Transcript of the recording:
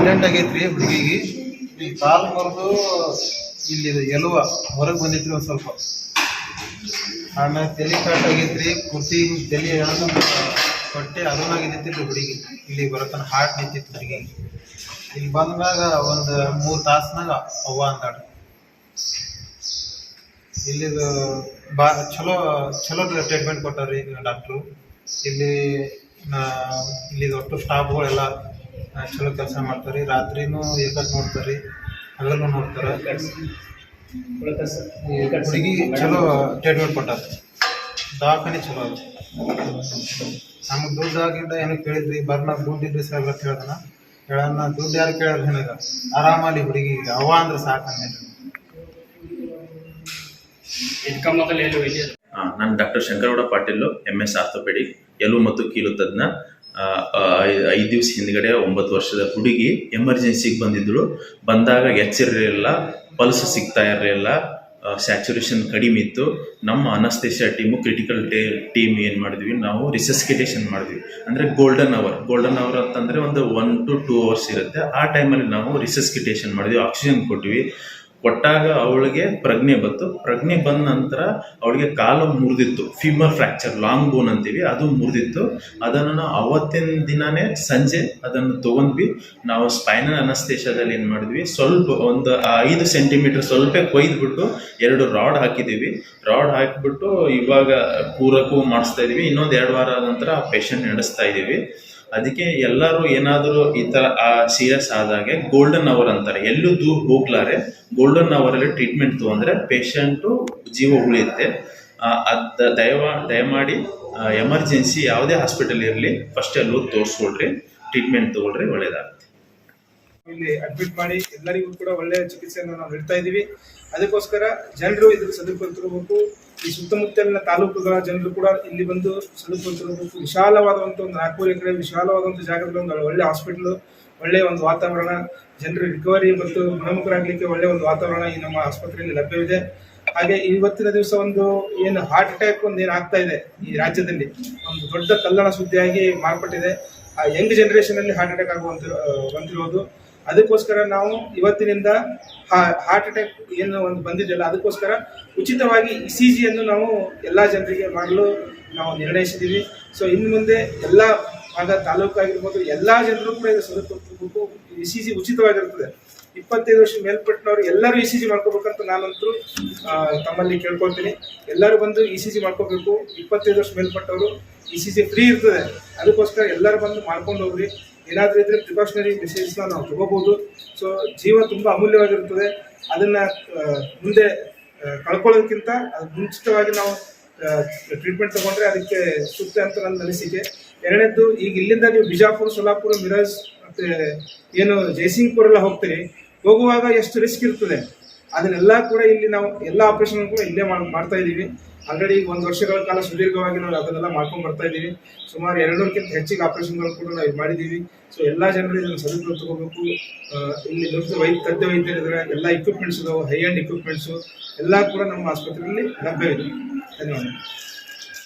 Accident ಆಗೈತ್ರಿ ಹುಡುಗಿಗೆ. ಈ ಕಾಲು ಬರೆದು ಇಲ್ಲಿ ಎಲುವ. ಹೊರಗೆ ಬಂದಿತ್ರಿ ಒಂದು ಸ್ವಲ್ಪ. ಆಮೇಲೆ ತಲೆ ಕಟ್ ಆಗೈತ್ರಿ, ಕುರ್ತಿ, ತಲೆ ಹೊಟ್ಟೆ ನಿಂತಿತ್ತು ಹುಡುಗಿ. ಇಲ್ಲಿ ಬರತನ ಹಾರ್ಟ್ ನಿಂತಿತ್ತು ಹುಡುಗಿ. ಇಲ್ಲಿ ಬಂದಾಗ ಒಂದು ಮೂರು ತಾಸ್ನಾಗ ಅವ್ವ ಅಂದಾಡ ಇಲ್ಲಿ ಬಾ, ಚಲೋ ಚಲೋ ಟ್ರೀಟ್ಮೆಂಟ್ ಕೊಟ್ಟಾರಿ ಡಾಕ್ಟ್ರು ಇಲ್ಲಿ ನಾ- ಇಲ್ಲಿ ಒಟ್ಟು ಸ್ಟಾಫ್ಗಳೆಲ್ಲ ಚಲೋ ಕೆಲಸ ಮಾಡ್ತಾರೆ. ರಾತ್ರಿನೂ ಏಕತ್ ನೋಡ್ತಾರೆ. ಹಗಲು ನೋಡ್ತಾರೆ. ಹುಡುಗಿ ಚಲೋ ಟ್ರೀಟ್ಮೆಂಟ್ ಕೊಟ್ಟಾರ ದವಾಖಾನೆ ಚಲೋ ಅದ. ನಮಗೆ ದುಡ್ಡು ಆಗಿಂದ ಏನೋ ಕೇಳಿದ್ರಿ ಬರ್ನ ದುಡ್ಡು ಇದ್ರಿ ಸರ್ ಅಂತ ಹೇಳ್ದನ. ಹೇಳಣ್ಣ ದುಡ್ಡು ಯಾರು ಕೇಳೋರು ನನಗೆ ಆರಾಮಲ್ಲಿ ಹುಡುಗಿ. ಅವ ಅಂದ್ರೆ ಸಾಕಂದ್ರೆ ನಾನು doctor Shankaragouda Patil M S orthopaedic ಎಲು ಮತ್ತು ಕೀಲು ತಜ್ಞ. ಐದು ದಿವಸ ಹಿಂದ್ಗಡೆ ಒಂಬತ್ತು ವರ್ಷದ ಹುಡುಗಿ ಎಮರ್ಜೆನ್ಸಿಗೆ ಬಂದಿದ್ದಳು ಬಂದಾಗ ಎಚ್ಚರಿರಲಿಲ್ಲ, ಪಲ್ಸ್ ಸಿಗ್ತಾ ಇರಲಿಲ್ಲ ಸ್ಯಾಚುರೇಷನ್ ಕಡಿಮೆ ಇತ್ತು. ನಮ್ಮ ಅನಸ್ತೇಶ ಟೀಮು ಕ್ರಿಟಿಕಲ್ ಟೇ, ಟೀಮ್ ಏನು ಮಾಡಿದ್ವಿ? ನಾವು ರಿಸಸ್ಕಿಟೇಷನ್ ಮಾಡಿದ್ವಿ. ಅಂದರೆ ಗೋಲ್ಡನ್ ಅವರ್ ಗೋಲ್ಡನ್ ಅವರ್ ಅಂತಂದರೆ ಒಂದು ಒನ್ ಟು ಟೂ ಅವರ್ಸ್ ಇರುತ್ತೆ. ಆ ಟೈಮಲ್ಲಿ ನಾವು ರಿಸಸ್ಕಿಟೇಷನ್ ಮಾಡಿದ್ವಿ ಆಕ್ಸಿಜನ್ ಕೊಟ್ವಿ. ಕೊಟ್ಟಾಗ ಅವಳಿಗೆ ಪ್ರಜ್ಞೆ ಬಂತು. ಪ್ರಜ್ಞೆ ಬಂದ ನಂತರ ಅವಳಿಗೆ ಕಾಲು ಮುರಿದಿತ್ತು. ಫಿಮರ್ ಫ್ರ್ಯಾಕ್ಚರ್ ಲಾಂಗ್ ಬೋನ್ ಅಂತೀವಿ, ಅದು ಮುರಿದಿತ್ತು. ಅದನ್ನು ಅವತ್ತಿನ ದಿನನೇ ಸಂಜೆ ಅದನ್ನು ತೊಗೊಂಡ್ವಿ. ನಾವು ಸ್ಪೈನಲ್ ಅನಸ್ತೇಶದಲ್ಲಿ ಏನು ಮಾಡಿದ್ವಿ, ಸ್ವಲ್ಪ ಒಂದು ಐದು ಸೆಂಟಿಮೀಟರ್ ಸ್ವಲ್ಪ ಕೊಯ್ದುಬಿಟ್ಟು ಎರಡು ರಾಡ್ ಹಾಕಿದ್ದೀವಿ. ರಾಡ್ ಹಾಕಿಬಿಟ್ಟು ಇವಾಗ ಪೂರಕ್ಕೂ ಮಾಡಿಸ್ತಾ ಇದ್ದೀವಿ ಇನ್ನೊಂದು ಎರಡು ವಾರ ನಂತರ ಆ ಪೇಷಂಟ್ ನಡೆಸ್ತಾ ಇದ್ದೀವಿ ಅದಕ್ಕೆ ಎಲ್ಲರೂ ಏನಾದರೂ ಈ ಥರ ಸೀರಿಯಸ್ ಆದಾಗೆ ಗೋಲ್ಡನ್ ಅವರ್ ಅಂತಾರೆ. ಎಲ್ಲೂ ದೂರ ಹೋಗ್ಲಾರೆ ಗೋಲ್ಡನ್ ಅವರಲ್ಲಿ ಟ್ರೀಟ್ಮೆಂಟ್ ತೊಗೊಂಡ್ರೆ ಪೇಷಂಟು ಜೀವ ಉಳಿಯುತ್ತೆ. ಅದು ದಯವ, ದಯಮಾಡಿ ಎಮರ್ಜೆನ್ಸಿ ಯಾವುದೇ ಹಾಸ್ಪಿಟಲ್ ಇರಲಿ ಫಸ್ಟ್ ಅಲ್ಲಿ ಹೋಗಿ ತೋರಿಸ್ಕೊಳ್ರಿ ಟ್ರೀಟ್ಮೆಂಟ್ ತೊಗೊಳ್ರಿ, ಒಳ್ಳೇದಾಗುತ್ತೆ. ಇಲ್ಲಿ ಅಡ್ಮಿಟ್ ಮಾಡಿ, ಎಲ್ಲರಿಗೂ ಕೂಡ ಒಳ್ಳೆಯ ಚಿಕಿತ್ಸೆಯನ್ನು ನಾವು ನೀಡ್ತಾ ಇದ್ದೀವಿ. ಅದಕ್ಕೋಸ್ಕರ ಜನರು ಇದ್ರ ಸದುಪಯೋಗ ಈ ಸುತ್ತಮುತ್ತಲಿನ ತಾಲೂಕುಗಳ ಜನರು ಕೂಡ ಇಲ್ಲಿ ಬಂದು ತಗೋಬೇಕು ವಿಶಾಲವಾದಂಥ ಒಂದು ನಾಲ್ಕೂರು ಎಕರೆ ವಿಶಾಲವಾದಂಥ ಜಾಗದಲ್ಲಿ ಒಂದು ಒಳ್ಳೆ ಹಾಸ್ಪಿಟ್ಲು ಒಳ್ಳೆಯ ಒಂದು ವಾತಾವರಣ, ಜನರು ರಿಕವರಿ ಮತ್ತು ಗುಣಮುಖರಾಗಲಿಕ್ಕೆ ಒಳ್ಳೆಯ ಒಂದು ವಾತಾವರಣ ಈ ನಮ್ಮ ಆಸ್ಪತ್ರೆಯಲ್ಲಿ ಲಭ್ಯವಿದೆ. ಹಾಗೆ ಇವತ್ತಿನ ದಿವಸ ಒಂದು ಏನು ಹಾರ್ಟ್ ಅಟ್ಯಾಕ್ ಒಂದು ಏನು ಆಗ್ತಾ ಇದೆ ಈ ರಾಜ್ಯದಲ್ಲಿ, ಒಂದು ದೊಡ್ಡ ಕಲ್ಲಣ ಸುದ್ದಿಯಾಗಿ ಮಾರ್ಪಟ್ಟಿದೆ. ಆ ಯಂಗ್ ಜನರೇಷನ್ ಅಲ್ಲಿ ಹಾರ್ಟ್ ಅಟ್ಯಾಕ್ ಆಗುವಂತ ಬಂದಿರೋದು. ಅದಕ್ಕೋಸ್ಕರ ನಾವು ಇವತ್ತಿನಿಂದ ಹಾರ್ಟ್ ಅಟ್ಯಾಕ್ ಏನು ಒಂದು ಬಂದಿದೆಯಲ್ಲ, ಅದಕ್ಕೋಸ್ಕರ ಉಚಿತವಾಗಿ ಇ ಸಿ ಜಿಯನ್ನು ನಾವು ಎಲ್ಲ ಜನರಿಗೆ ಮಾಡಲು ನಾವು ನಿರ್ಣಯಿಸಿದ್ದೀವಿ. ಸೊ ಇನ್ನು ಮುಂದೆ ಎಲ್ಲ ಭಾಗ ತಾಲೂಕು ಆಗಿರ್ಬೋದು, ಎಲ್ಲ ಜನರು ಕೂಡ ಇದು ಸದುಪಯೋಗ ಇ ಸಿ ಜಿ ಉಚಿತವಾಗಿರುತ್ತದೆ. ಇಪ್ಪತ್ತೈದು ವರ್ಷ ಮೇಲ್ಪಟ್ಟನವರು ಎಲ್ಲರೂ ಇ ಸಿ ಜಿ ಮಾಡ್ಕೋಬೇಕಂತ ನಾನಂತೂ ತಮ್ಮಲ್ಲಿ ಕೇಳ್ಕೊಳ್ತೀನಿ. ಎಲ್ಲರೂ ಬಂದು ಇ ಸಿ ಜಿ ಮಾಡ್ಕೋಬೇಕು. ಇಪ್ಪತ್ತೈದು ವರ್ಷ ಮೇಲ್ಪಟ್ಟವರು ಇ ಸಿ ಜಿ ಫ್ರೀ ಇರ್ತದೆ. ಅದಕ್ಕೋಸ್ಕರ ಎಲ್ಲರೂ ಬಂದು ಮಾಡ್ಕೊಂಡು ಹೋಗ್ರಿ. ಏನಾದರೂ ಇದ್ದರೆ ಪ್ರಿಕಾಷನರಿ ಮೆಸೇಜ್ನ ನಾವು ತಗೋಬೋದು. ಸೊ ಜೀವ ತುಂಬ ಅಮೂಲ್ಯವಾಗಿರುತ್ತದೆ. ಅದನ್ನ ಮುಂದೆ ಕಳ್ಕೊಳ್ಳೋದಕ್ಕಿಂತ ಅದು ಮುಂಚಿತವಾಗಿ ನಾವು ಟ್ರೀಟ್ಮೆಂಟ್ ತಗೊಂಡ್ರೆ ಅದಕ್ಕೆ ಸೂಕ್ತ ಅಂತ ನನ್ನ ಅನಿಸಿಕೆ. ಎರಡನೇದ್ದು, ಈಗ ಇಲ್ಲಿಂದ ನೀವು ಬಿಜಾಪುರ ಸೊಲ್ಲಾಪುರ ಮಿರಾಜ್ ಮತ್ತೆ ಏನು ಜಯಸಿಂಗ್ಪುರ ಎಲ್ಲ ಹೋಗ್ತೀರಿ, ಹೋಗುವಾಗ ಎಷ್ಟು ರಿಸ್ಕ್ ಇರ್ತದೆ? ಅದನ್ನೆಲ್ಲ ಕೂಡ ಇಲ್ಲಿ ನಾವು ಎಲ್ಲ ಆಪರೇಷನ್ ಕೂಡ ಇಲ್ಲೇ ಮಾಡ್- ಮಾಡ್ತಾ ಇದ್ದೀವಿ. ಆಲ್ರೆಡಿ ಒಂದು ವರ್ಷಗಳ ಕಾಲ ಸುದೀರ್ಘವಾಗಿ ನಾವು ಅದನ್ನೆಲ್ಲ ಮಾಡ್ಕೊಂಡು ಬರ್ತಾ ಇದ್ದೀವಿ. ಸುಮಾರು ಎರಡೂರಕ್ಕಿಂತ ಹೆಚ್ಚಿಗೆ ಆಪರೇಷನ್ಗಳು ಕೂಡ ನಾವು ಮಾಡಿದ್ದೀವಿ. ಸೊ ಎಲ್ಲ ಜನರು ಇದನ್ನು ಸದುಪಯೋಗ ತಗೋಬೇಕು. ಇಲ್ಲಿ ದೊಡ್ಡ ವೈದ್ಯ ತಜ್ಞ ವೈದ್ಯರಿದ್ದಾರೆ ಎಲ್ಲ ಇಕ್ವಿಪ್ಮೆಂಟ್ಸ್ ಇದಾವೆ ಹೈ ಆ್ಯಂಡ್ ಇಕ್ವಿಪ್ಮೆಂಟ್ಸು ಎಲ್ಲ ಕೂಡ ನಮ್ಮ ಆಸ್ಪತ್ರೆಯಲ್ಲಿ ಲಭ್ಯವಿದೆ. ಧನ್ಯವಾದ